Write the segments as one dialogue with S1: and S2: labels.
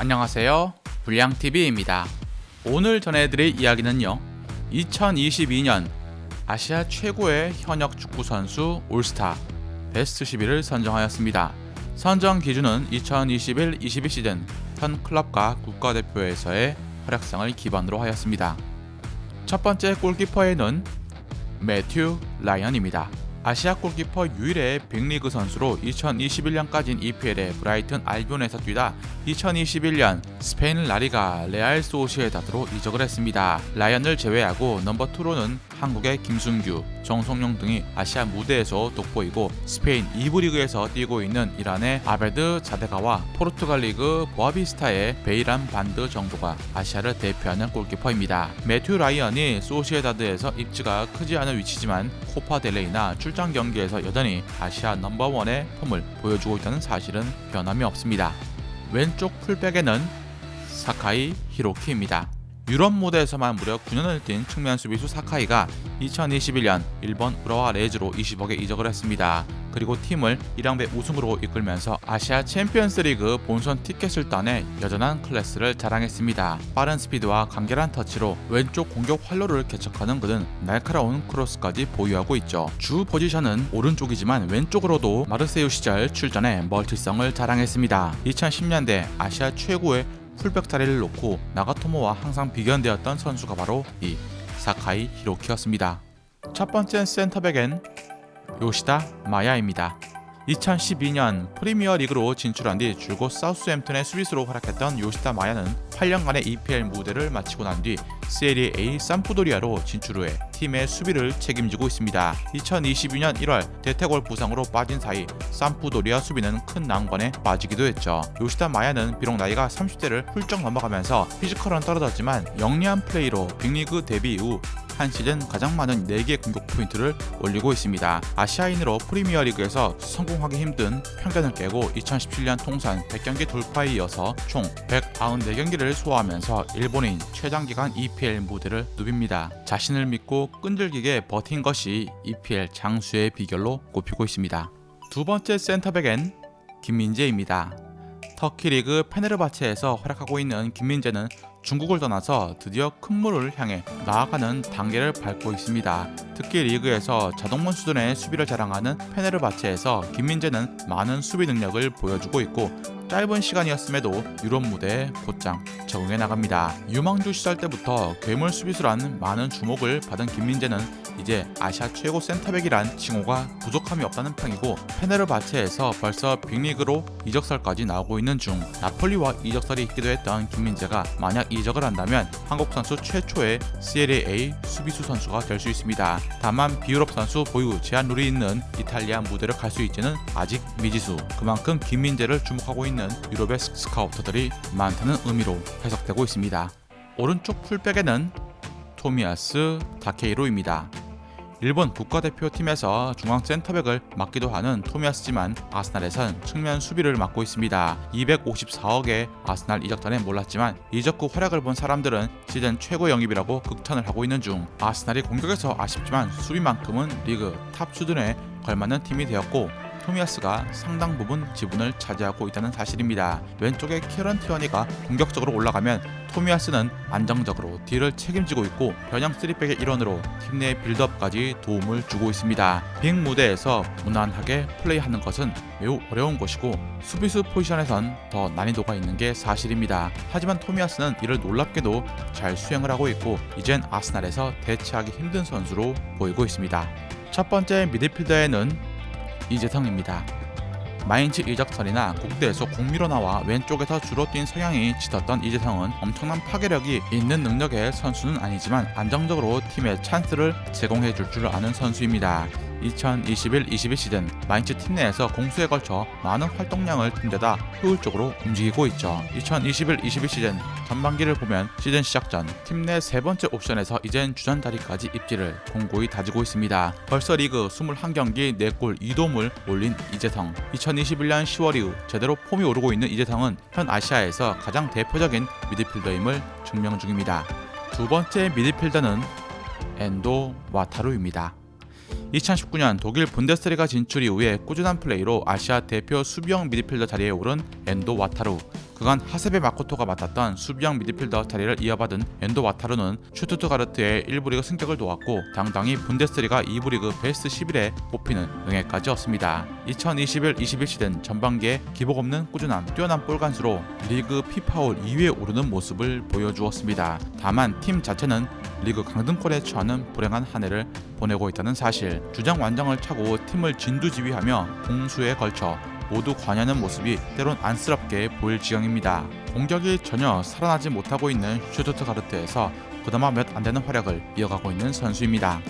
S1: 안녕하세요. 불량TV입니다. 오늘 전해드릴 이야기는요. 2022년 아시아 최고의 현역 축구 선수 올스타 베스트 10위를 선정하였습니다. 선정 기준은 2021-22 시즌 현 클럽과 국가대표에서의 활약상을 기반으로 하였습니다. 첫 번째 골키퍼에는 매튜 라이언입니다. 아시아 골키퍼 유일의 빅리그 선수로 2021년까지는 EPL의 브라이튼 알비온에서 뛰다 2021년 스페인 라리가 레알 소시에다드로 이적을 했습니다. 라이언을 제외하고 넘버 2로는 한국의 김순규, 정성용 등이 아시아 무대에서 돋보이고 스페인 2부 리그에서 뛰고 있는 이란의 아베드 자데가와 포르투갈 리그 보아비스타의 베이란 반드 정도가 아시아를 대표하는 골키퍼입니다. 매튜 라이언이 소시에다드에서 입지가 크지 않은 위치지만 코파 델레이나 출장 경기에서 여전히 아시아 넘버원의 폼을 보여주고 있다는 사실은 변함이 없습니다. 왼쪽 풀백에는 사카이 히로키입니다. 유럽 무대에서만 무려 9년을 뛴 측면 수비수 사카이가 2021년 일본 우라와 레즈로 20억에 이적을 했습니다. 그리고 팀을 1양배 우승으로 이끌면서 아시아 챔피언스리그 본선 티켓을 따내 여전한 클래스를 자랑했습니다. 빠른 스피드와 간결한 터치로 왼쪽 공격 활로를 개척하는 그는 날카로운 크로스까지 보유하고 있죠. 주 포지션은 오른쪽이지만 왼쪽으로도 마르세유 시절 출전해 멀티성을 자랑했습니다. 2010년대 아시아 최고의 풀백 자리를 놓고 나가토모와 항상 비견되었던 선수가 바로 이 사카이 히로키였습니다. 첫 번째 센터백엔 요시다 마야입니다. 2012년 프리미어 리그로 진출한 뒤 줄곧 사우스햄튼의 수비수로 활약했던 요시다 마야는 8년간의 EPL 무대를 마치고 난 뒤 세리 A 삼푸도리아로 진출 후에 팀의 수비를 책임지고 있습니다. 2022년 1월 대퇴골 부상으로 빠진 사이 삼푸도리아 수비는 큰 난관에 빠지기도 했죠. 요시다 마야는 비록 나이가 30대를 훌쩍 넘어가면서 피지컬은 떨어졌지만 영리한 플레이로 빅리그 데뷔 이후 한 시즌 가장 많은 4개의 공격 포인트를 올리고 있습니다. 아시아인으로 프리미어리그에서 성공하기 힘든 편견을 깨고 2017년 통산 100경기 돌파에 이어서 총 194경기를 소화하면서 일본인 최장기간 EPL 무대를 누빕니다. 자신을 믿고 끈질기게 버틴 것이 EPL 장수의 비결로 꼽히고 있습니다. 두 번째 센터백엔 김민재입니다. 터키 리그 페네르바체에서 활약하고 있는 김민재는 중국을 떠나서 드디어 큰 물을 향해 나아가는 단계를 밟고 있습니다. 특히 리그에서 자동문 수준의 수비를 자랑하는 페네르바체에서 김민재는 많은 수비 능력을 보여주고 있고 짧은 시간이었음에도 유럽 무대에 곧장 적응해 나갑니다. 유망주 시절 때부터 괴물 수비수란 많은 주목을 받은 김민재는 이제 아시아 최고 센터백이란 칭호가 부족함이 없다는 평이고 페네르바체에서 벌써 빅리그로 이적설까지 나오고 있는 중 나폴리와 이적설이 있기도 했던 김민재가 만약 이적을 한다면 한국 선수 최초의 Serie A 수비수 선수가 될 수 있습니다. 다만 비유럽 선수 보유 제한 룰이 있는 이탈리아 무대를 갈 수 있지는 아직 미지수. 그만큼 김민재를 주목하고 있는 유럽의 스카우터들이 많다는 의미로 해석되고 있습니다. 오른쪽 풀백에는 토미아스 다케이로입니다. 일본 국가대표팀에서 중앙 센터백을 맡기도 하는 토미아스지만 아스날에선 측면 수비를 맡고 있습니다. 254억의 아스날 이적단에 몰랐지만 이적 후 활약을 본 사람들은 시즌 최고 영입이라고 극찬을 하고 있는 중 아스날이 공격에서 아쉽지만 수비만큼은 리그 탑 수준에 걸맞는 팀이 되었고 토미아스가 상당 부분 지분을 차지하고 있다는 사실입니다. 왼쪽에 캐런 티어니가 공격적으로 올라가면 토미아스는 안정적으로 뒤를 책임지고 있고 변형 3백의 일원으로 팀 내 빌드업까지 도움을 주고 있습니다. 빅 무대에서 무난하게 플레이하는 것은 매우 어려운 것이고 수비수 포지션에선 더 난이도가 있는 게 사실입니다. 하지만 토미아스는 이를 놀랍게도 잘 수행을 하고 있고 이젠 아스날에서 대체하기 힘든 선수로 보이고 있습니다. 첫 번째 미드필더에는 이재성입니다. 마인츠 이적설이나 국대에서 공미로 나와 왼쪽에서 주로 뛴 성향이 짙었던 이재성은 엄청난 파괴력이 있는 능력의 선수는 아니지만 안정적으로 팀에 찬스를 제공해 줄 줄 아는 선수입니다. 2021-22 시즌 마인츠 팀 내에서 공수에 걸쳐 많은 활동량을 팀대다 효율적으로 움직이고 있죠. 2021-22 시즌 전반기를 보면 시즌 시작 전 팀 내 세 번째 옵션에서 이젠 주전 자리까지 입지를 공고히 다지고 있습니다. 벌써 리그 21경기 4골 2도움을 올린 이재성. 2021년 10월 이후 제대로 폼이 오르고 있는 이재성은 현 아시아에서 가장 대표적인 미드필더임을 증명 중입니다. 두 번째 미드필더는 엔도 와타루입니다. 2019년 독일 분데스리가 진출 이후에 꾸준한 플레이로 아시아 대표 수비형 미드필더 자리에 오른 엔도 와타루 그간 하세베 마코토가 맡았던 수비형 미드필더 자리를 이어받은 엔도 와타루는 슈투트가르트의 1부 리그 승격을 도왔고 당당히 분데스리가 2부 리그 베스트 11에 뽑히는 응해까지 얻습니다. 2021-21 시즌 전반기에 기복 없는 꾸준함, 뛰어난 볼간수로 리그 피파올 2위에 오르는 모습을 보여주었습니다. 다만 팀 자체는 리그 강등권에 처하는 불행한 한 해를 보내고 있다는 사실. 주장 완장을 차고 팀을 진두지휘하며 공수에 걸쳐 모두 관여하는 모습이 때론 안쓰럽게 보일 지경입니다. 공격이 전혀 살아나지 못하고 있는 슈투트가르트에서 그나마 몇 안 되는 활약을 이어가고 있는 선수입니다.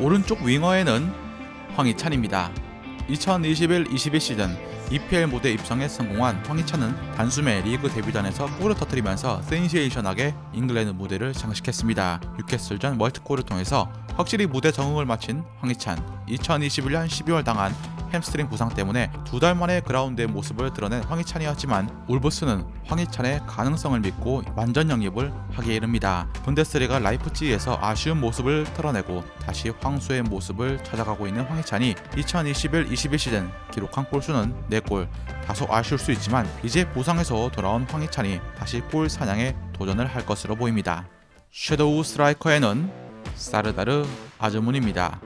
S1: 오른쪽 윙어에는 황희찬입니다. 2021-22 시즌 EPL 무대 입성에 성공한 황희찬은 단숨에 리그 데뷔전에서 골을 터뜨리면서 센세이션하게 잉글랜드 무대를 장식했습니다. 뉴캐슬전 멀티골을 통해서 확실히 무대 적응을 마친 황희찬 2021년 12월 당한 햄스트링 부상 때문에 두 달 만에 그라운드의 모습을 드러낸 황희찬이었지만 울브스는 황희찬의 가능성을 믿고 완전 영입을 하게 이릅니다. 분데스리가 라이프치히에서 아쉬운 모습을 털어내고 다시 황소의 모습을 찾아가고 있는 황희찬이 2021-22 시즌 기록한 골수는 4골 다소 아쉬울 수 있지만 이제 부상에서 돌아온 황희찬이 다시 골 사냥에 도전을 할 것으로 보입니다. 섀도우 스트라이커에는 사르다르 아즈문입니다.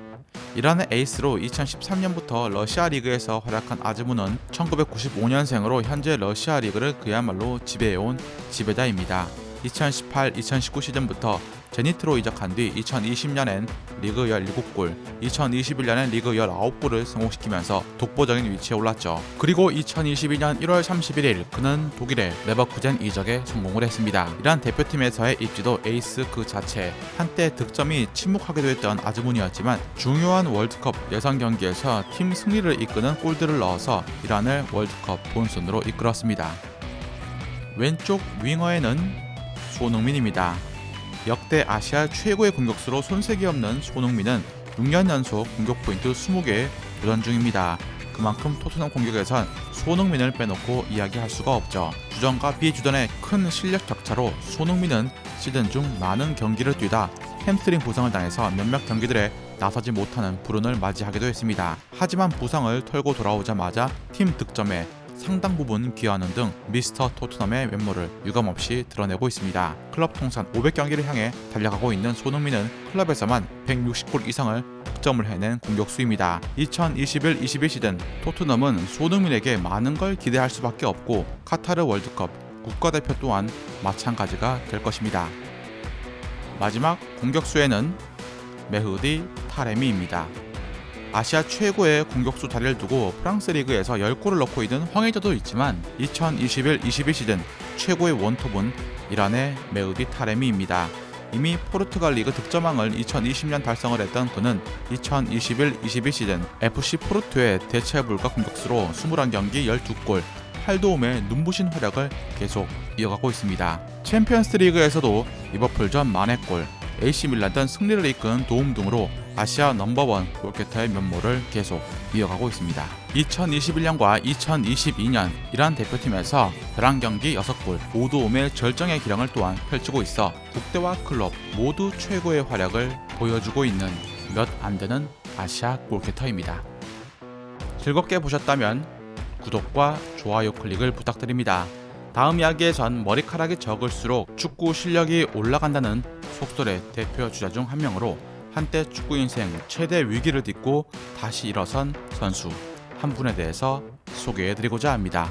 S1: 이란의 에이스로 2013년부터 러시아 리그에서 활약한 아즈문은 1995년생으로 현재 러시아 리그를 그야말로 지배해온 지배자입니다. 2018-2019 시즌부터 제니트로 이적한 뒤 2020년엔 리그 17골, 2021년엔 리그 19골을 성공시키면서 독보적인 위치에 올랐죠. 그리고 2022년 1월 31일 그는 독일의 레버쿠젠 이적에 성공을 했습니다. 이란 대표팀에서의 입지도 에이스 그 자체, 한때 득점이 침묵하기도 했던 아즈문이었지만 중요한 월드컵 예선 경기에서 팀 승리를 이끄는 골들을 넣어서 이란을 월드컵 본선으로 이끌었습니다. 왼쪽 윙어에는 손흥민입니다. 역대 아시아 최고의 공격수로 손색이 없는 손흥민은 6년 연속 공격 포인트 20개 도전 중입니다. 그만큼 토트넘 공격에선 손흥민을 빼놓고 이야기할 수가 없죠. 주전과 비주전의 큰 실력 격차로 손흥민은 시즌 중 많은 경기를 뛰다 햄스트링 부상을 당해서 몇몇 경기들에 나서지 못하는 불운을 맞이하기도 했습니다. 하지만 부상을 털고 돌아오자마자 팀 득점에 상당 부분 기여하는 등 미스터 토트넘의 면모를 유감없이 드러내고 있습니다. 클럽 통산 500경기를 향해 달려가고 있는 손흥민은 클럽에서만 160골 이상을 득점을 해낸 공격수입니다. 2021-22 시즌 토트넘은 손흥민에게 많은 걸 기대할 수밖에 없고 카타르 월드컵 국가대표 또한 마찬가지가 될 것입니다. 마지막 공격수에는 메흐디 타레미입니다. 아시아 최고의 공격수 자리를 두고 프랑스 리그에서 10골을 넣고 있는 황의조도 있지만 2021-22 시즌 최고의 원톱은 이란의 메우디 타레미입니다. 이미 포르투갈 리그 득점왕을 2020년 달성을 했던 그는 2021-22 시즌 FC 포르투의 대체 불가 공격수로 21경기 12골 8도움의 눈부신 활약을 계속 이어가고 있습니다. 챔피언스 리그에서도 리버풀전 만회골, AC 밀란전 승리를 이끈 도움 등으로 아시아 넘버원 골키터의 면모를 계속 이어가고 있습니다. 2021년과 2022년 이란 대표팀에서 11경기 6골 5도움의 절정의 기량을 또한 펼치고 있어 국대와 클럽 모두 최고의 활약을 보여주고 있는 몇 안 되는 아시아 골키터입니다. 즐겁게 보셨다면 구독과 좋아요 클릭을 부탁드립니다. 다음 이야기에선 머리카락이 적을수록 축구 실력이 올라간다는 속설의 대표 주자 중 한 명으로 한때 축구 인생 최대 위기를 딛고 다시 일어선 선수 한 분에 대해서 소개해 드리고자 합니다.